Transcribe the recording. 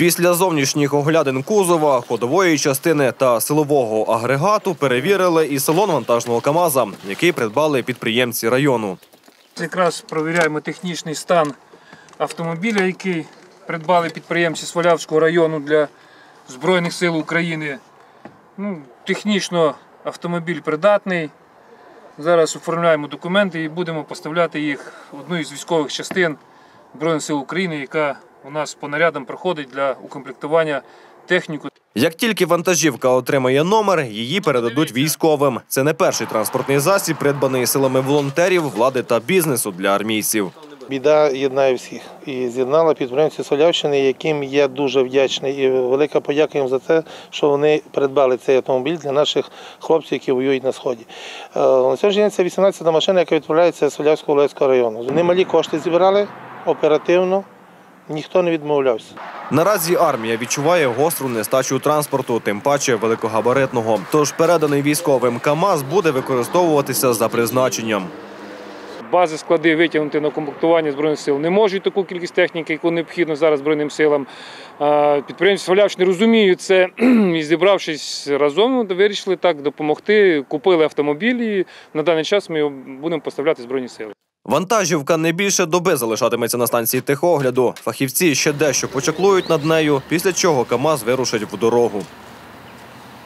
Після зовнішніх оглядин кузова, ходової частини та силового агрегату перевірили і салон вантажного КАМАЗа, який придбали підприємці району. Якраз провіряємо технічний стан автомобіля, який придбали підприємці Свалявського району для Збройних сил України. Ну, технічно автомобіль придатний. Зараз оформляємо документи і будемо поставляти їх в одну із військових частин Збройних сил України, яка у нас по нарядам проходить для укомплектування техніку Як тільки вантажівка отримає номер, її передадуть військовим. Це не перший транспортний засіб, придбаний силами волонтерів, влади та бізнесу для армійців. Біда єднає всіх і з'єднала підприємці Солявщини, яким я дуже вдячний. І велика подяка їм за те, що вони придбали цей автомобіль для наших хлопців, які воюють на сході. Е, На сьогодні це 18-та машина, яка відправляється з Солявського Олецького району. Немалі кошти зібрали оперативно, ніхто не відмовлявся. Наразі армія відчуває гостру нестачу транспорту, тим паче великогабаритного. Тож переданий військовим КАМАЗ буде використовуватися за призначенням. Бази склади витягнути на комплектування збройних сил не можуть таку кількість техніки, яку необхідно зараз збройним силам. Підприємці Свалявщини розуміють це і зібравшись разом, вирішили так допомогти. Купили автомобіль на даний час ми його будемо поставляти збройні сили. Вантажівка не більше доби залишатиметься на станції техогляду. Фахівці ще дещо почаклують над нею, після чого КАМАЗ вирушить в дорогу.